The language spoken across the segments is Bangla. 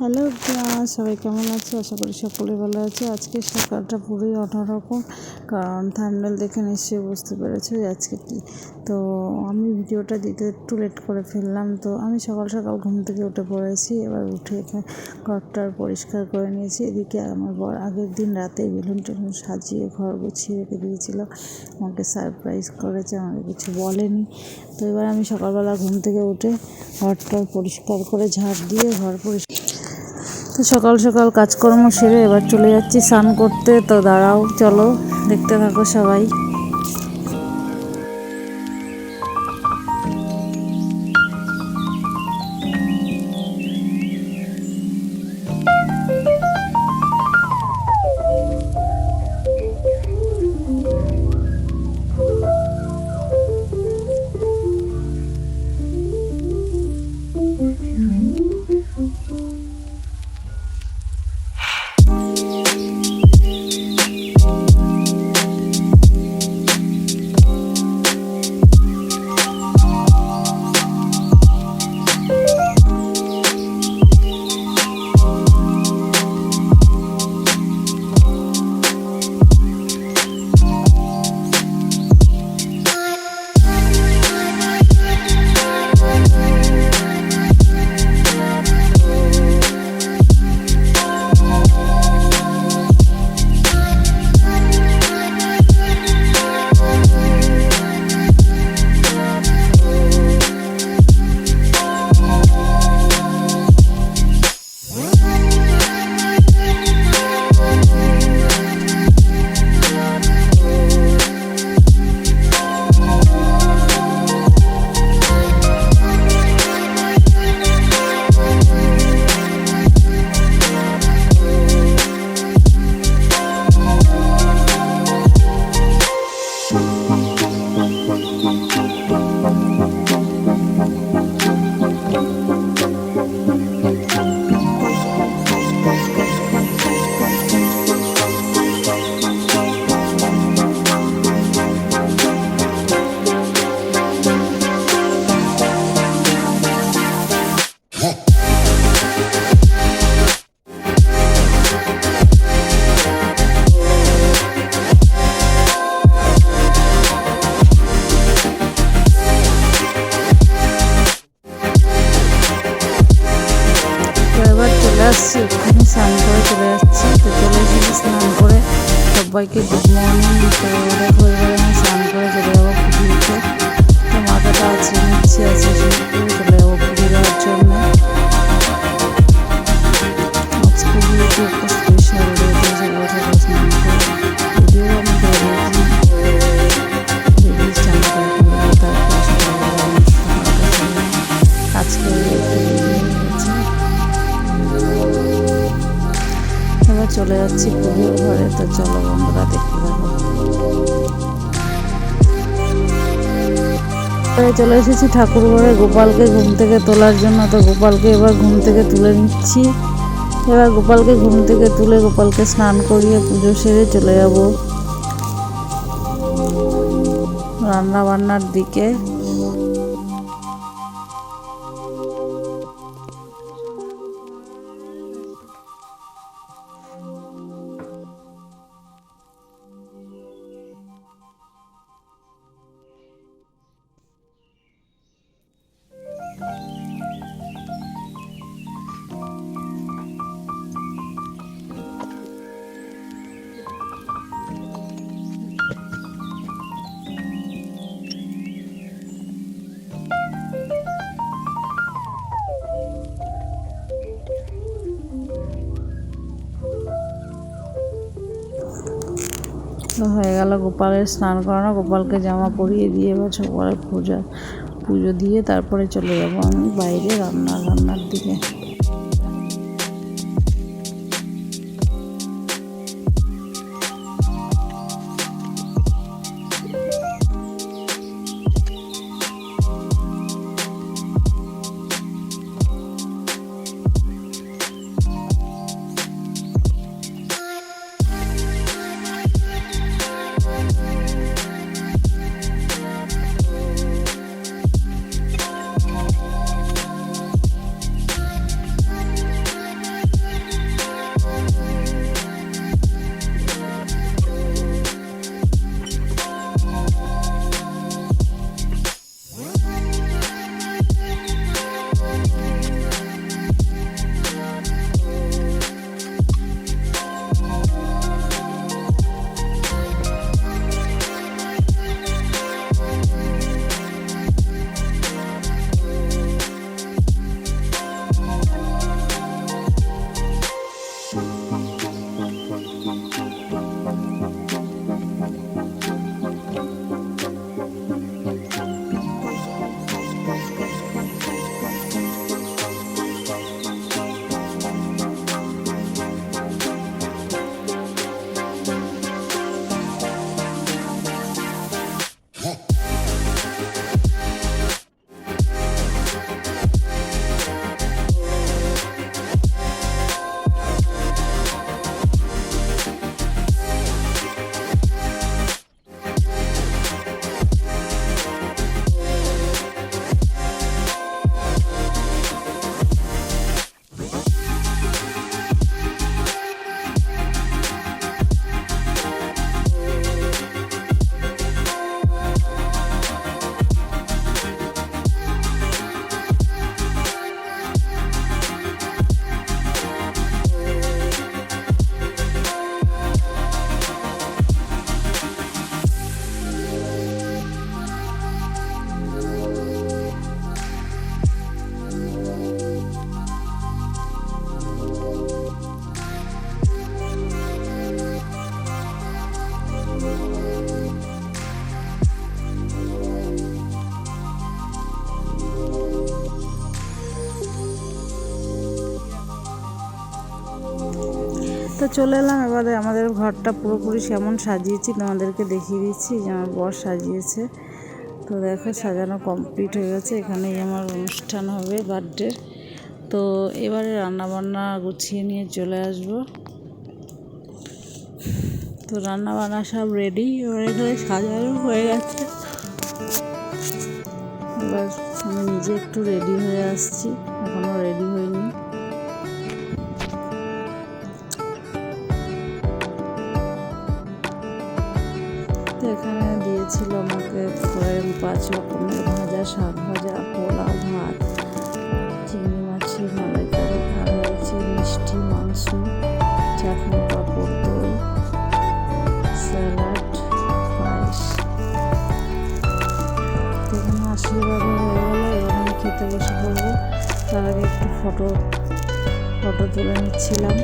হ্যালো সবাই কেমন আছে? আশা করি সকলে ভালো আছে। আজকে সকালটা পুরোই অন্যরকম, কারণ থার্মেল দেখে নিশ্চয়ই বুঝতে পেরেছ আজকে কি। তো আমি ভিডিওটা দিতে একটু লেট করে ফেললাম। তো আমি সকাল সকাল ঘুম থেকে উঠে পড়েছি, এবার উঠে এখানে ঘরটার পরিষ্কার করে নিয়েছি। এদিকে আমার বর আগের দিন রাতে বেলুন টেলুন সাজিয়ে ঘর গুছিয়ে রেখে দিয়েছিল। আমাকে সারপ্রাইজ করেছে, আমাকে কিছু বলেনি। তো এবার আমি সকালবেলা ঘুম থেকে উঠে ঘরটা পরিষ্কার করে ঝাড় দিয়ে ঘর পরিষ্কার তো সকাল সকাল কাজকর্ম সেরে এবার চলে যাচ্ছি, স্নান করতে। তো দাঁড়াও, চলো, দেখতে থাকো সবাই। সবাইকে গুড মর্নিং স্নান করে চলে যাব পুজোতে। তো মাথাটা আছে নিচ্ছে আছে চলে যাব দেওয়ার জন্য। বিয়েতে একটা স্পেশাল সকাল স্নান করে এবার চলে যাচ্ছি ঘরে তো চলো বন্ধুরা, দেখতে এবারে চলে এসেছি ঠাকুর ঘরে। গোপালকে ঘুম থেকে তোলার জন্য তো গোপালকে এবার ঘুম থেকে তুলে নিচ্ছি। এবার গোপালকে ঘুম থেকে তুলে গোপালকে স্নান করিয়ে পুজো সেরে চলে যাব। রান্না বান্নার দিকে। তো হয়ে গেল, গোপালের স্নান করানো, গোপালকে জামা পরিয়ে দিয়ে এবার সকালে পূজা, পুজো দিয়ে তারপরে চলে যাব আমি বাইরে রান্না রান্নার দিকে। চলে এলাম, এবারে আমাদের ঘরটা পুরোপুরি সেমন সাজিয়েছি, তোমাদেরকে দেখিয়ে দিচ্ছি যে আমার বর সাজিয়েছে। তো দেখো সাজানো কমপ্লিট হয়ে গেছে, এখানেই আমার অনুষ্ঠান হবে বার্থডে তো এবারে রান্নাবান্না গুছিয়ে নিয়ে চলে আসব। তো রান্নাবান্না সব রেডি এবার এখানে সাজানো হয়ে গেছে। এবার আমি নিজে একটু রেডি হয়ে আসছি। এখানে দিয়েছিল আমাকে পাঁচ রকমের ভাজা শাক, ভাজা পোলাও, ভাত, চিংড়ি মাছের মালাইকারি আর হয়েছে মিষ্টি মাংস, চাটনি পাঁপড়, দই, স্যালাড, পায়েস। এখানে আশীর্বাদ হয়ে গেলো, এবার আমি খেতে বসে পড়ব। তার আগে একটু ফটো ফটো তুলে নিচ্ছিলাম।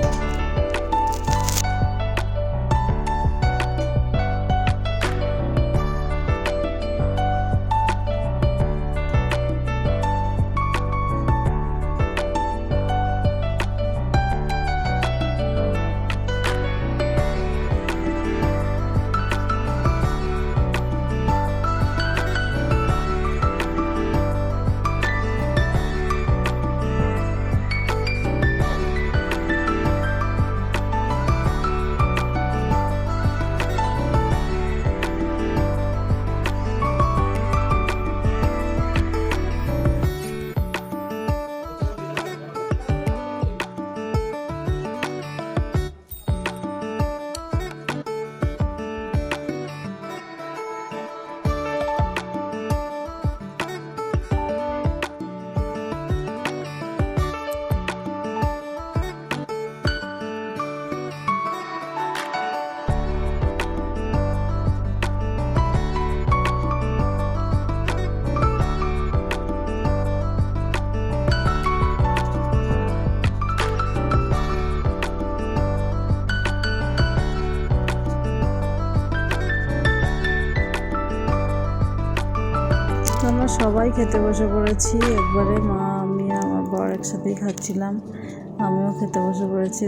আমরা সবাই খেতে বসে পড়েছি। একবারে মা, আমি আমার বর একসাথেই খাচ্ছিলাম। আমিও খেতে বসে পড়েছি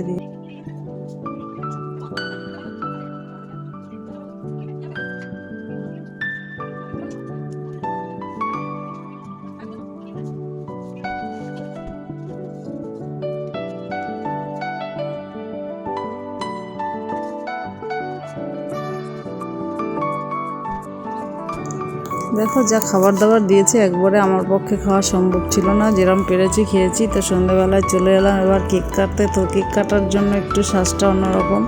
দেখো, যা খাবার দাবার দিয়েছে, একবারে আমার পক্ষে খাওয়া সম্ভব ছিল না। যেরম পেরেছি, খেয়েছি। তো সন্ধ্যেবেলায় চলে এলাম। এবার কেক কাটতে। তো কেক কাটার জন্য একটু শ্বাসটা অন্যরকম।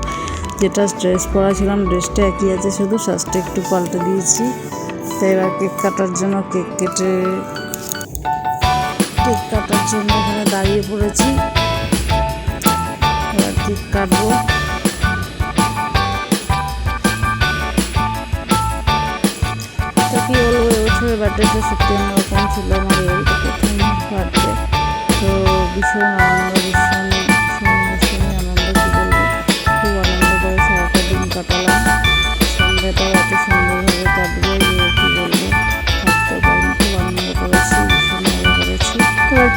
যেটা ড্রেস পরা ছিলাম ড্রেসটা একই আছে শুধু। শ্বাসটা একটু পাল্টে দিয়েছি। তো এবার কেক কাটার জন্য কেক কেটে কেক কাটার জন্য এখানে দাঁড়িয়ে পড়েছি। এবার কেক কাটবো। কি বলব এবছরের বার্থডেটা সত্যি অন্যরকম ছিল আমার এই প্রথম বার্থডে তো ভীষণ আনন্দ ভীষণ খুব আনন্দ করে সারাটা দিন কাটালাম কী বলব খুব আনন্দ করেছি ভীষণ মজা করেছি।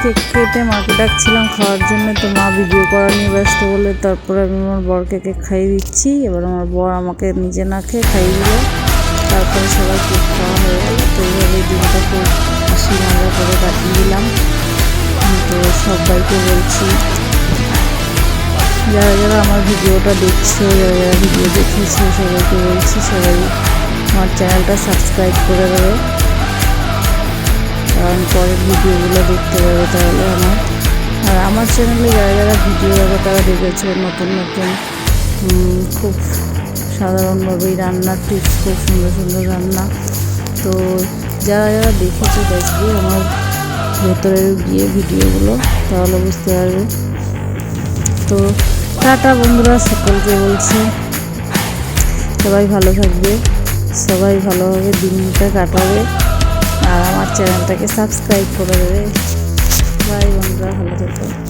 কেক কেটে মাকে ডাকছিলাম, খাওয়ার জন্য তো মা ভিডিও করা নিয়ে ব্যস্ত বলে, তারপরে আমি আমার বরকে কেক খাইয়ে দিচ্ছি, এবার আমার বর আমাকে নিজে না খেয়ে খাইয়ে দিল। তারপরে সবাই কেক খাওয়া হয়ে গেল। তো এইভাবে দিনটা খুব হাসি মজা করে কাটিয়ে দিলাম। তো সবাইকে বলছি, যারা যারা আমার ভিডিওটা দেখছ, যারা যারা ভিডিও দেখেছ, সবাইকে বলছি সবাই আমার চ্যানেলটা সাবস্ক্রাইব করে দেবে। কারণ পরের ভিডিওগুলো দেখতে পাবে তাহলে আমার। আর আমার চ্যানেলে যারা যারা ভিডিও দেখো তারা দেখেছে নতুন নতুন। খুব সাধারণভাবেই রান্নার টিপস খুব সুন্দর সুন্দর রান্না। তো যারা যারা দেখেছ দেখবে আমার ভেতরে গিয়ে ভিডিওগুলো, তাহলে বুঝতে পারবে। তো টাটা বন্ধুরা, সকলকে বলছি, সবাই ভালো থাকবে, সবাই ভালোভাবে দিনটা কাটাবে, আর আমার চ্যানেলটাকে সাবস্ক্রাইব করে দেবে। বাই বন্ধুরা, ভালো থাকবে